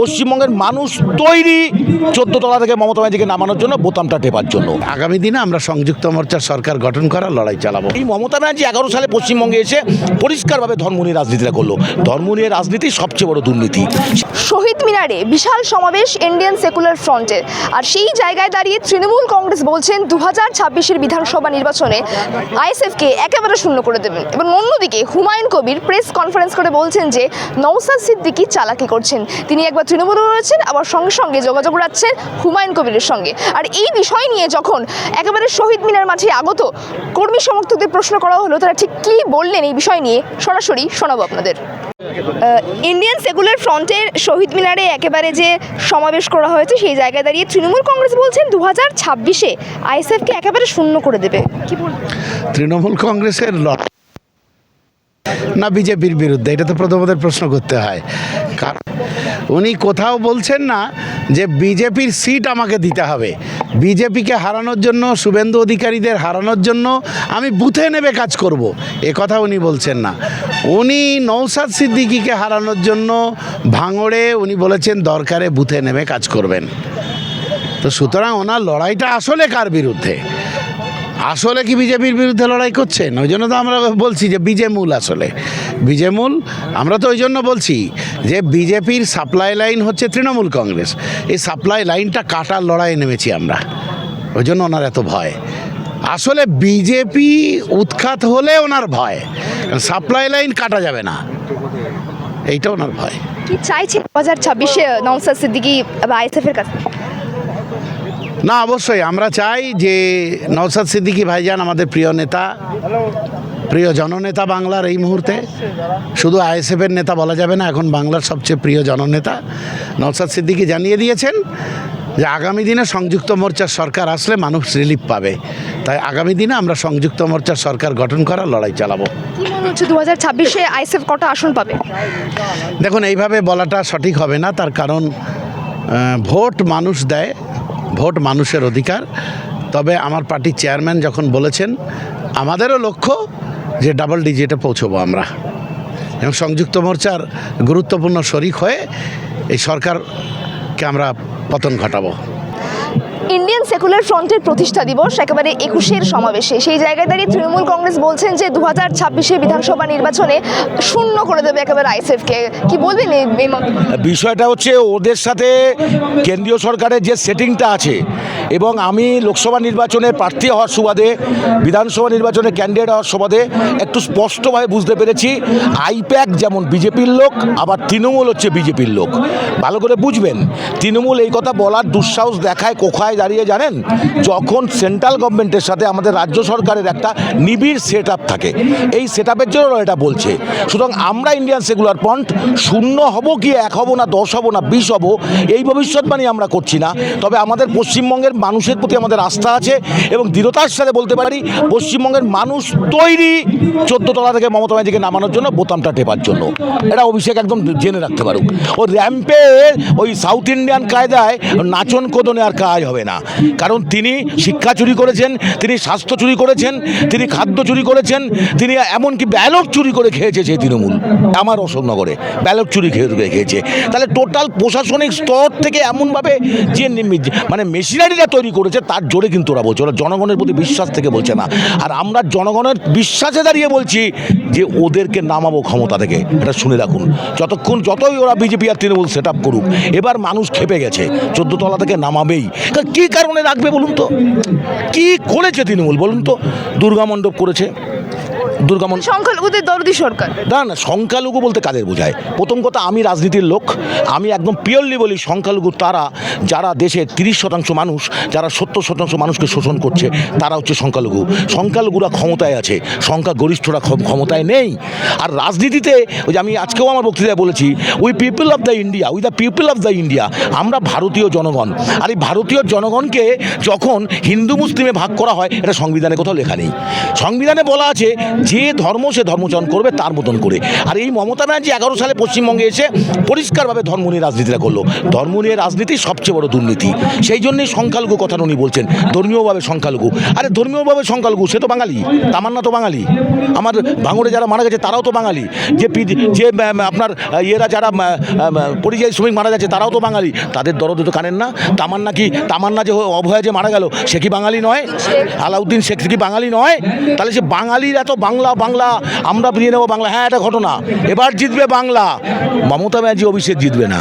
পশ্চিমবঙ্গের মানুষ তৈরি চোদ্দ তলা থেকে মমতা ব্যানার্জিকে নামানোর জন্য বোতামটা টেপার জন্য। আগামী দিনে আমরা সংযুক্ত মোর্চার সরকার গঠন করার লড়াই চালাবো। এই মমতা ব্যানার্জি এগারো সালে পশ্চিমবঙ্গে এসে পরিষ্কারভাবে ধর্ম নিয়ে রাজনীতিটা করল। ধর্ম নিয়ে রাজনীতি সবচেয়ে বড় দুর্নীতি। শহীদ মিনারে বিশাল সমাবেশ ইন্ডিয়ান সেকুলার ফ্রন্টের আর সেই জায়গায় দাঁড়িয়ে তৃণমূল কংগ্রেস বলছেন দু হাজার ছাব্বিশের বিধানসভা নির্বাচনে আইএসএফকে একেবারে শূন্য করে দেবেন। এবং অন্যদিকে হুমায়ুন কবির প্রেস কনফারেন্স করে বলছেন যে নৌসাদ সিদ্দিকি চালাকি করছেন। তিনি একবার তৃণমূলে রয়েছেন, আবার সঙ্গে সঙ্গে যোগাযোগ রাখছেন হুমায়ুন কবিরের সঙ্গে। আর এই বিষয় নিয়ে যখন একেবারে শহীদ মিনার মাঠে আগত কর্মী সমর্থকদের প্রশ্ন করা হলো, তারা ঠিক কী বললেন এই বিষয় নিয়ে, সরাসরি শোনাবো আপনাদের। ইন্ডিয়ান সেকুলার ফ্রন্টের শহীদ মিনারে একেবারে যে সমাবেশ করা হয়েছে, সেই জায়গায় দাঁড়িয়ে তৃণমূল কংগ্রেস বলছেন দু হাজার ছাব্বিশে আইএসএফকে একেবারে শূন্য করে দেবে। কি বলবেন? তৃণমূল কংগ্রেসের না, বিজেপির বিরুদ্ধে, এটা তো প্রথমদের প্রশ্ন করতে হয়। কারণ উনি কোথাও বলছেন না যে বিজেপির সিট আমাকে দিতে হবে। বিজেপিকে হারানোর জন্য, শুভেন্দু অধিকারীদের হারানোর জন্য আমি বুথে নেবে কাজ করব। এ কথা উনি বলছেন না। উনি নৌসাদ সিদ্দিকিকে হারানোর জন্য ভাঙড়ে উনি বলেছেন, দরকারে বুথে নেমে কাজ করবেন। তো সুতরাং ওনার লড়াইটা আসলে কার বিরুদ্ধে? আসলে কি বিজেপির বিরুদ্ধে লড়াই করছেন? ওই জন্য তো আমরা বলছি যে বিজেমূল আসলে। বিজেমূল, আমরা তো ওই জন্য বলছি যে বিজেপির সাপ্লাই লাইন হচ্ছে তৃণমূল কংগ্রেস। এই সাপ্লাই লাইনটা কাটার লড়াইয়ে নেমেছি আমরা। ওই জন্য ওনার এত ভয়। আসলে বিজেপি উৎখাত হলে ওনার ভয়। সাপ্লাই লাইন কাটা যাবে না। এইটা ওনার ভয়। কি চাইছেন? দু হাজার ছাব্বিশে নওসাদ সিদ্দিকি আইএসএফ এর কাছে? না অবশ্যই আমরা চাই যে নওসাদ সিদ্দিকী ভাইজান আমাদের প্রিয় নেতা প্রিয় জননেতা বাংলার এই মুহূর্তে। শুধু আইএসএফের নেতা বলা যাবে না এখন বাংলার সবচেয়ে প্রিয় জননেতা। নওসাদ সিদ্দিকী জানিয়ে দিয়েছেন যে আগামী দিনে সংযুক্ত মোর্চার সরকার আসলে মানুষ রিলিফ পাবে। তাই আগামী দিনে আমরা সংযুক্ত মোর্চার সরকার গঠন করার লড়াই চালাবো। মনে হচ্ছে দু হাজার ছাব্বিশে আইএসএফ কটা আসন পাবে? দেখুন এইভাবে বলাটা সঠিক হবে না। তার কারণ ভোট মানুষ দেয় ভোট মানুষের অধিকার। তবে আমার পার্টির চেয়ারম্যান যখন বলেছেন, আমাদেরও লক্ষ্য যে ডাবল ডিজিটে পৌঁছবো আমরা। এবং সংযুক্ত মোর্চার গুরুত্বপূর্ণ শরিক হয়ে এই সরকারকে আমরা পতন ঘটাবো। ইন্ডিয়ান সেকুলার ফ্রন্টের প্রতিষ্ঠা দিবস একেবারে একুশের সমাবেশে। সেই জায়গায় দাঁড়িয়ে তৃণমূল কংগ্রেস বলছেন যে দু হাজার ছাব্বিশে বিধানসভা নির্বাচনে শূন্য করে দেবে একেবারে আইএসএফকে। কি বলবেন? বিষয়টা হচ্ছে ওদের সাথে কেন্দ্রীয় সরকারের যে সেটিংটা আছে এবং আমি লোকসভা নির্বাচনে প্রার্থী হওয়ার সুবাদে, বিধানসভা নির্বাচনে ক্যান্ডিডেট হওয়ার সুবাদে একটু স্পষ্টভাবে বুঝতে পেরেছি। আইপ্যাক যেমন বিজেপির লোক, আবার তৃণমূল হচ্ছে বিজেপির লোক। ভালো করে বুঝবেন। তৃণমূল এই কথা বলার দুঃসাহস দেখায় কোথায় দাঁড়িয়ে জানেন? যখন সেন্ট্রাল গভর্নমেন্টের সাথে আমাদের রাজ্য সরকারের একটা নিবিড় সেট থাকে। এই সেট আপের জন্য এটা বলছে। সুতরাং আমরা ইন্ডিয়ান সেকুলার ফ্রন্ট শূন্য হব কি এক হব না, দশ হব না, বিশ হব, এই ভবিষ্যৎবাণী আমরা করছি না। তবে আমাদের পশ্চিমবঙ্গের মানুষের প্রতি আমাদের আস্থা আছে এবং দৃঢ়তার সাথে বলতে পারি, পশ্চিমবঙ্গের মানুষ তৈরি চোদ্দ তলা থেকে মমতা ব্যানার্জিকে নামানোর জন্য বোতামটা টেপার জন্য। এটা অভিষেক একদম জেনে রাখতে পারুক। ও র্যাম্পে ওই সাউথ ইন্ডিয়ান কায়দায় নাচন কোদনে আর কাজ হবে না। কারণ তিনি শিক্ষা চুরি করেছেন, তিনি স্বাস্থ্য চুরি করেছেন, তিনি খাদ্য চুরি করেছেন, তিনি এমনকি ব্যালট চুরি করে খেয়েছে সেই তৃণমূল। আমার অশোকনগরে ব্যালট চুরি খেয়ে খেয়েছে। তাহলে টোটাল প্রশাসনিক স্তর থেকে এমনভাবে যে মানে মেশিনারিটা তৈরি করেছে, তার জোরে কিন্তু ওরা বলছে। ওরা জনগণের প্রতি বিশ্বাস থেকে বলছে না। আর আমরা জনগণের বিশ্বাসে দাঁড়িয়ে বলছি যে ওদেরকে নামাবো ক্ষমতা থেকে। এটা শুনে রাখুন। যতক্ষণ যতই ওরা বিজেপি আর তৃণমূল সেট করুক, এবার মানুষ খেপে গেছে। চোদ্দ তলা থেকে নামাবেই। কা- কী কারণে রাখবে বলুন তো? কি করেছে তৃণমূল? বলুন তো। দুর্গা মণ্ডপ করেছে। দুর্গা মণ্ডপ সংখ্যালঘুদের দরদি সরকার। না না সংখ্যালঘু বলতে কাদের বোঝায়? প্রথম কথা আমি রাজনীতির লোক। আমি একদম পিওরলি বলি সংখ্যালঘু তারা যারা দেশের তিরিশ শতাংশ মানুষ যারা সত্তর শতাংশ মানুষকে শোষণ করছে তারা হচ্ছে সংখ্যালঘু। সংখ্যালঘুরা ক্ষমতায় আছে সংখ্যা গরিষ্ঠরা ক্ষম- ক্ষমতায় নেই। আর রাজনীতিতে ওই যে আমি আজকেও আমার বক্তৃতায় বলেছি we people of the India we the people of the India আমরা ভারতীয় জনগণ। আর এই ভারতীয় জনগণকে যখন হিন্দু মুসলিমে ভাগ করা হয় এটা সংবিধানে কোথাও লেখা নেই। সংবিধানে বলা আছে যে ধর্ম সে ধর্মচরণ করবে তার মতন করে। আর এই মমতা ব্যানার্জি এগারো সালে পশ্চিমবঙ্গে এসে পরিষ্কারভাবে ধর্ম নিয়ে রাজনীতিটা করল। ধর্ম নিয়ে রাজনীতি সবচেয়ে বড় দুর্নীতি। সেই জন্যই সংখ্যালঘু কথাটা উনি বলছেন, ধর্মীয়ভাবে সংখ্যালঘু। আরে ধর্মীয়ভাবে সংখ্যালঘু, সে তো বাঙালি। তামান্না তো বাঙালি। আমার ভাঙড়ে যারা মারা গেছে তারাও তো বাঙালি। যে যে আপনার ইয়েরা যারা পরিযায়ী শ্রমিক মারা যাচ্ছে তারাও তো বাঙালি। তাদের দরদ তো কানেন না। তামান্না কি, তামান্না যে অভয়া যে মারা গেল, সে কি বাঙালি নয়? আলাউদ্দিন শেখ কি বাঙালি নয়? তাহলে সে বাঙালির এত বাংলা বাংলা বাংলা, আমরা ফিরিয়ে নেব বাংলা। হ্যাঁ এটা ঘটনা। এবার জিতবে বাংলা। মমতা ব্যানার্জি অভিষেক জিতবে না।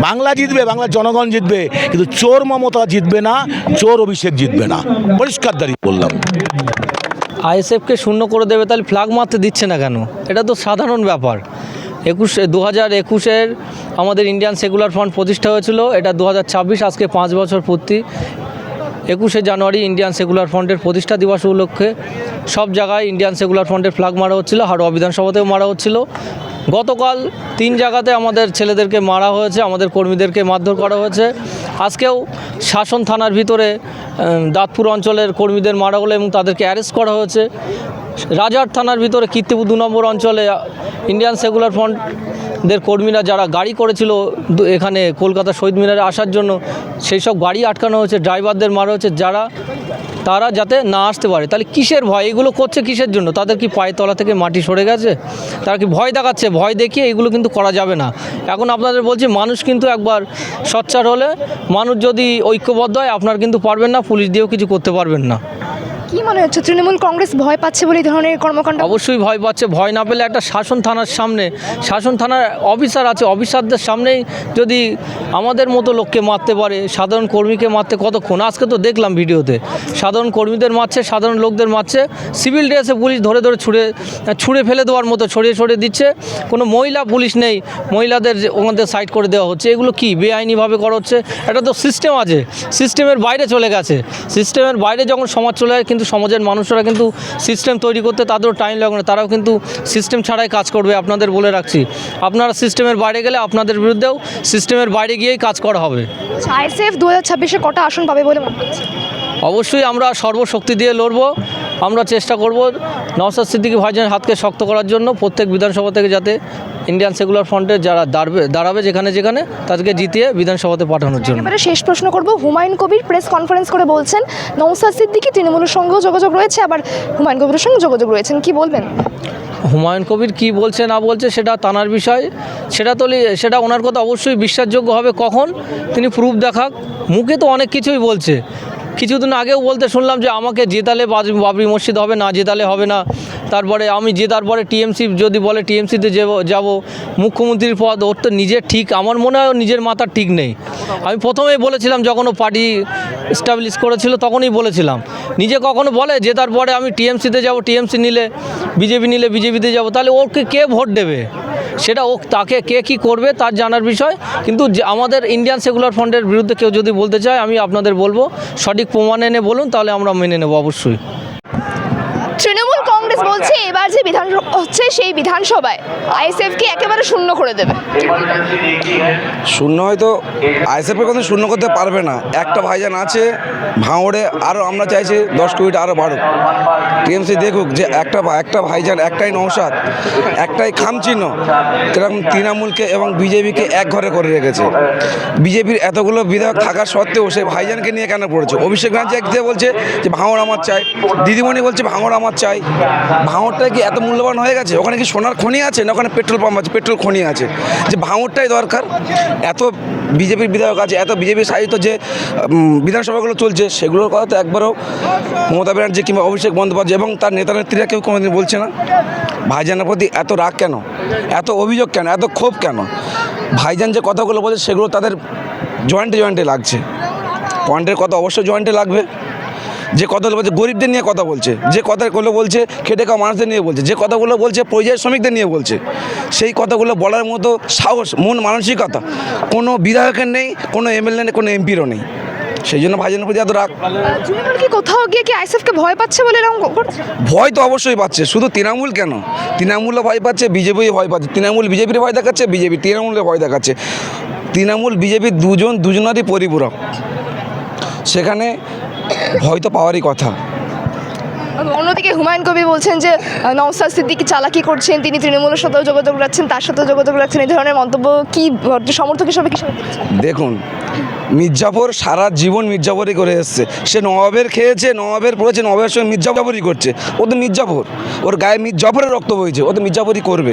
বাংলা জিতবে, বাংলার জনগণ জিতবে, কিন্তু চোর মমতা জিতবে না, চোর অভিষেক জিতবে না। পরিষ্কার দাঁড়িয়ে বললাম। আইএসএফকে শূন্য করে দেবে, তাহলে ফ্ল্যাগ মারতে দিচ্ছে না কেন? এটা তো সাধারণ ব্যাপার। একুশে দু হাজার একুশের আমাদের ইন্ডিয়ান সেকুলার ফ্রন্ট প্রতিষ্ঠা হয়েছিল। এটা দু হাজার ছাব্বিশ, আজকে পাঁচ বছর পূর্তি। একুশে জানুয়ারি ইন্ডিয়ান সেকুলার ফ্রন্টের প্রতিষ্ঠা দিবস উপলক্ষে সব জায়গায় ইন্ডিয়ান সেকুলার ফ্রন্টের ফ্ল্যাগ মারা হচ্ছিল হাড়োয়া বিধানসভাতেও মারা হচ্ছিল। গতকাল তিন জায়গাতে আমাদের ছেলেদেরকে মারা হয়েছে, আমাদের কর্মীদেরকে মারধর করা হয়েছে। আজকেও শাসন থানার ভিতরে দাঁতপুর অঞ্চলের কর্মীদের মারা হলো এবং তাদেরকে অ্যারেস্ট করা হয়েছে। রাজার থানার ভিতরে কীর্তিপুর দু নম্বর অঞ্চলে ইন্ডিয়ান সেকুলার ফ্রন্টদের কর্মীরা যারা গাড়ি করেছিল এখানে কলকাতা শহীদ মিনারে আসার জন্য, সেই সব গাড়ি আটকানো হয়েছে, ড্রাইভারদের মারা হয়েছে, যারা, তারা যাতে না আসতে পারে। তাহলে কিসের ভয়? এগুলো করছে কিসের জন্য? তাদের কি পায়ের তলা থেকে মাটি সরে গেছে? তারা কি ভয় দেখাচ্ছে? ভয় দেখিয়ে এগুলো কিন্তু করা যাবে না। এখন আপনাদের বলছি, মানুষ কিন্তু একবার সচ্চার হলে, মানুষ যদি ঐক্যবদ্ধ হয়, আপনার কিন্তু পারবেন না, পুলিশ দিয়েও কিছু করতে পারবেন না। কি মনে হচ্ছে? তৃণমূল কংগ্রেস ভয় পাচ্ছে বলে এই ধরনের কর্মকাণ্ড? অবশ্যই ভয় পাচ্ছে, ভয় না পেলে একটা শাসন থানার সামনে, শাসন থানার অফিসার আছে, অফিসারদের সামনেই যদি আমাদের মতো লোককে মারতে পারে, সাধারণ কর্মীকে মারতে, কতক্ষণ? আজকে তো দেখলাম ভিডিওতে, সাধারণ কর্মীদের মারছে, সাধারণ লোকদের মারছে, সিভিল ড্রেসে পুলিশ ধরে ধরে ছুঁড়ে ছুঁড়ে ফেলে দেওয়ার মতো, ছড়িয়ে ছড়িয়ে দিচ্ছে, কোনো মহিলা পুলিশ নেই, মহিলাদের যে ওখানে সাইড করে দেওয়া হচ্ছে, এগুলো কি বেআইনিভাবে করা হচ্ছে? এটা তো সিস্টেম আছে সিস্টেমের বাইরে চলে গেছে সিস্টেমের বাইরে যখন সমাজ চলে যায়, কিন্তু সমাজের মানুষরা কিন্তু সিস্টেম তৈরি করতে তাদেরও টাইম লাগবে না। তারাও কিন্তু সিস্টেম ছাড়াই কাজ করবে আপনাদের বলে রাখছি। আপনারা সিস্টেমের বাইরে গেলে আপনাদের বিরুদ্ধেও সিস্টেমের বাইরে গিয়েই কাজ করা হবে। আইএসএফ দু হাজার ছাব্বিশে কটা আসন পাবে বলে অবশ্যই আমরা সর্বশক্তি দিয়ে লড়বো। আমরা চেষ্টা করব নওসাদ সিদ্দিকী ভাইজানের হাতকে শক্ত করার জন্য প্রত্যেক বিধানসভা থেকে যাতে ইন্ডিয়ান সেকুলার ফ্রন্টের যারা দাঁড়বে দাঁড়াবে যেখানে যেখানে তাদেরকে জিতিয়ে বিধানসভাতে পাঠানোর জন্য। এবারে শেষ প্রশ্ন করব। হুমায়ুন কবির প্রেস কনফারেন্স করে বলছেন নৌসাদ সিদ্দিকি তৃণমূলের সঙ্গেও যোগাযোগ রয়েছে আবার হুমায়ুন কবিরের সঙ্গে যোগাযোগ রয়েছেন কি বলবেন? হুমায়ুন কবির কি বলছে না বলছে সেটা তানার বিষয়। সেটা তো সেটা ওনার কথা অবশ্যই বিশ্বাসযোগ্য হবে। কখন? তিনি প্রুফ দেখাক। মুখে তো অনেক কিছুই বলছে। কিছুদিন আগেও বলতে শুনলাম যে আমাকে জেতালে বাবরি মসজিদ হবে, না জেতালে হবে না। তারপরে আমি জেতার পরে টিএমসি যদি বলে টিএমসিতে যাব মুখ্যমন্ত্রীর পদ ওর তো নিজের ঠিক, আমার মনে হয় নিজের মাথার ঠিক নেই। আমি প্রথমেই বলেছিলাম যখন ও পার্টি এস্টাবলিশ করেছিল, তখনই বলেছিলাম। নিজে কখনো বলে জেতার পরে আমি টিএমসিতে যাব, টিএমসি নিলে, বিজেপি নিলে বিজেপিতে যাব, তাহলে ওকে কে ভোট দেবে? সেটা ও তাকে কে কি করবে তার জানার বিষয়। কিন্তু আমাদের ইন্ডিয়ান সেকুলার ফ্রন্টের বিরুদ্ধে কেউ যদি বলতে চায়, আমি আপনাদের বলব, সঠিক প্রমাণ এনে বলুন তাহলে আমরা মেনে নেব অবশ্যই। বলছে এবার যে বিধান হচ্ছে সেই বিধানসভায় আইএসএফকে একেবারে শূন্য করে দেবে। শূন্য হয়তো আইএসএফের কথা শূন্য করতে পারবে না। একটা ভাইজান আছে, ভাঙড়ে আরও আমরা চাইছি দশ কোটিটা আরও বাড়ুক। টিএমসি দেখুক যে একটা একটা ভাইজান, একটাই নৌসাদ একটাই খামচিহ্ন, কীরকম তৃণমূলকে এবং বিজেপিকে এক ঘরে করে রেখেছে। বিজেপির এতগুলো বিধায়ক থাকার সত্ত্বেও সে ভাইজানকে নিয়ে কেন পড়েছে? অভিষেক ব্যানার্জি একদিকে বলছে যে ভাঙড় আমার চাই, দিদিমণি বলছে ভাঙড় আমার চাই। ভাঙড়টা কি এত মূল্যবান হয়ে গেছে? ওখানে কি সোনার খনি আছে না ওখানে পেট্রোল পাম্প আছে? পেট্রোল খনি আছে। যে ভাঙরটাই দরকার। এত বিজেপির বিধায়ক আছে, এত বিজেপির সাহিত্য যে বিধানসভাগুলো চলছে, সেগুলোর কথা তো একবারও মমতা ব্যানার্জি কিংবা অভিষেক বন্দ্যোপাধ্যায় এবং তার নেতা নেত্রীরা কেউ কোনোদিন বলছে না। ভাইজানের প্রতি এত রাগ কেন? এত অভিযোগ কেন? এত ক্ষোভ কেন? ভাইজান যে কথাগুলো বলছে, সেগুলো তাদের জয়েন্টে জয়েন্টে লাগছে। পয়েন্টের কথা অবশ্যই জয়েন্টে লাগবে। যে কথাগুলো বলছে গরিবদের নিয়ে কথা বলছে যে কথাগুলো বলছে খেটে খাওয়া মানুষদের নিয়ে বলছে যে কথাগুলো বলছে পরিযায়ী শ্রমিকদের নিয়ে বলছে সেই কথাগুলো বলার মতো সাহস মন মানসিকতা কোনো বিধায়কের নেই কোনো এমএলএ নেই কোনো এমপিরও নেই। সেই জন্য ভাইজানের প্রতি এত রাগ। কি কোথাও গিয়ে কি আইএসএফকে ভয় পাচ্ছে বলে এরকম ভয় তো অবশ্যই পাচ্ছে শুধু তৃণমূল কেন? তৃণমূলও ভয় পাচ্ছে বিজেপিও ভয় পাচ্ছে তৃণমূল বিজেপির ভয় দেখাচ্ছে বিজেপি তৃণমূলের ভয় দেখাচ্ছে। তৃণমূল বিজেপির দুজন দুজনারই পরিপূরক। সেখানে ভয় তো পাওয়ারই কথা। অন্যদিকে হুমায়ুন কবি বলছেন যে নওশাদ সিদ্দিকি চালাকি করছেন তিনি তৃণমূলের সাথেও যোগাযোগ রাখছেন তার সাথেও যোগাযোগ রাখছেন এই ধরনের মন্তব্য কি সমর্থক হিসাবে কি? দেখুন মির্জাফর সারা জীবন মির্জাফরই করে এসছে। সে নবাবের খেয়েছে নবাবের পড়েছে নবাবের সঙ্গে মির্জাফরই করছে। ও তো মির্জাফর ওর গায়ে মির্জাফরের রক্ত বইছে ও তো মির্জাফরই করবে।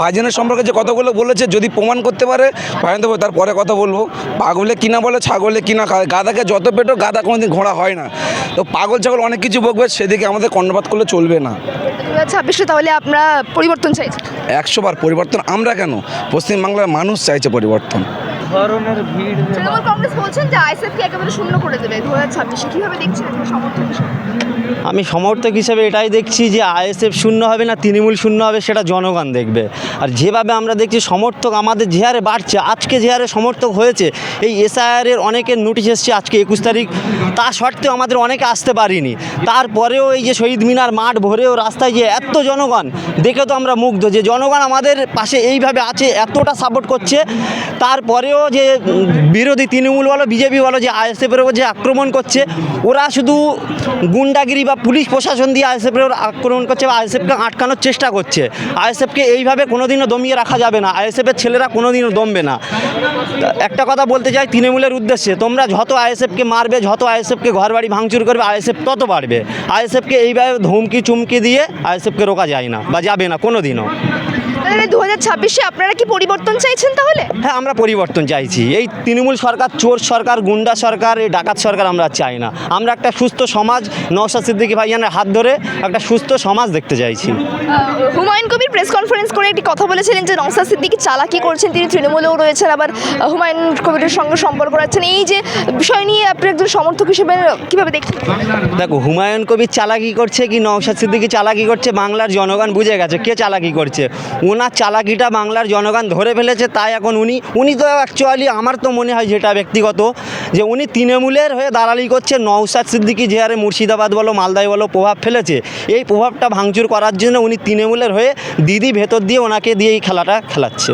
ভাইজানের সম্পর্কে যে কথাগুলো বলেছে যদি প্রমাণ করতে পারে ভাইজান দেবো তারপরে কথা বলব। পাগলে কিনা বলে ছাগলে কিনা খায়। গাদাকে যত পেটো গাদা কোনোদিন ঘোড়া হয় না। তো পাগল ছাগল অনেক কিছু বকবে সেদিকে আমাদের কর্ণপাত করলে চলবে না। ছাব্বিশে তাহলে আপনারা পরিবর্তন চাইছেন একশো বার পরিবর্তন। আমরা কেন? পশ্চিমবাংলার মানুষ চাইছে পরিবর্তন। তৃণমূল কংগ্রেস বলছেন যে আইএসএফকে একেবারে শূন্য করে দেবে। দু হাজার ছাব্বিশে কীভাবে দেখছেন? হিসেবে। আমি সমর্থক হিসেবে এটাই দেখছি যে আইএসএফ শূন্য হবে না, তৃণমূল শূন্য হবে, সেটা জনগণ দেখবে। আর যেভাবে আমরা দেখছি সমর্থক আমাদের যে হারে বাড়ছে, আজকে যে হারে সমর্থক হয়েছে, এই এসআইআরের অনেকের নোটিশ এসছে আজকে একুশ তারিখ, তা সত্ত্বেও আমাদের অনেকে আসতে পারিনি। তারপরেও এই যে শহীদ মিনার মাঠ ভরেও রাস্তায় যে এত জনগণ, দেখে তো আমরা মুগ্ধ যে জনগণ আমাদের পাশে এইভাবে আছে, এতটা সাপোর্ট করছে। তারপরেও যে বিরোধী তৃণমূল বলো, বিজেপি বলো, যে আইএসএফের উপর যে আক্রমণ করছে, ওরা শুধু গুন্ডাগিরি বা পুলিশ প্রশাসন দিয়ে আইএসএফের আক্রমণ করছে বা আইএসএফকে আটকানোর চেষ্টা করছে। আইএসএফকে এইভাবে কোনোদিনও দমিয়ে রাখা যাবে না। আইএসএফের ছেলেরা কোনোদিনও দমবে না। একটা কথা বলতে চাই, তৃণমূলের উদ্দেশ্যে, তোমরা যত আইএসএফকে মারবে, যত আইএসএফকে ঘর বাড়ি ভাঙচুর করবে, আইএসএফ তত বাড়বে। আইএসএফকে এইভাবে ধমকি চুমকি দিয়ে আইএসএফকে রোকা যায় না বা যাবে না কোনো দিনও তাহলে দু হাজার ছাব্বিশে আপনারা কি পরিবর্তন চাইছেন তাহলে? হ্যাঁ আমরা পরিবর্তন চাইছি। এই তৃণমূল সরকার চোর সরকার গুন্ডা সরকার এই ডাকাত সরকার আমরা চাই না। আমরা একটা সুস্থ সমাজ নওশাদ সিদ্দিকী ভাইজানের হাত ধরে একটা সুস্থ সমাজ দেখতে চাইছি। হুমায়ুন কবির প্রেস কনফারেন্স করে একটি কথা বলেছিলেন যে নওশাদ সিদ্দিকি চালাকি করছেন তিনি তৃণমূলেও রয়েছেন আবার হুমায়ুন কবিরের সঙ্গে সম্পর্ক রাখছেন। এই যে বিষয় নিয়ে আপনি একজন সমর্থক হিসেবে কীভাবে দেখছেন? দেখো হুমায়ুন কবির চালাকি করছে কি নওশাদ সিদ্দিকী চালাকি করছে? বাংলার জনগণ বুঝে গেছে কে চালাকি করছে। ওনার চালাকিটা বাংলার জনগণ ধরে ফেলেছে, তাই এখন উনি উনি তো অ্যাকচুয়ালি আমার তো মনে হয় যেটা ব্যক্তিগত, যে উনি তৃণমূলের হয়ে দালালি করছে নওসাদ সিদ্দিকি, যে হারে মুর্শিদাবাদ বলো, মালদায় বলো, প্রভাব ফেলেছে। এই প্রভাবটা ভাঙচুর করার জন্য উনি তৃণমূলের হয়ে দিদি ভেতর দিয়ে ওনাকে দিয়ে এই খেলাটা খেলাচ্ছে।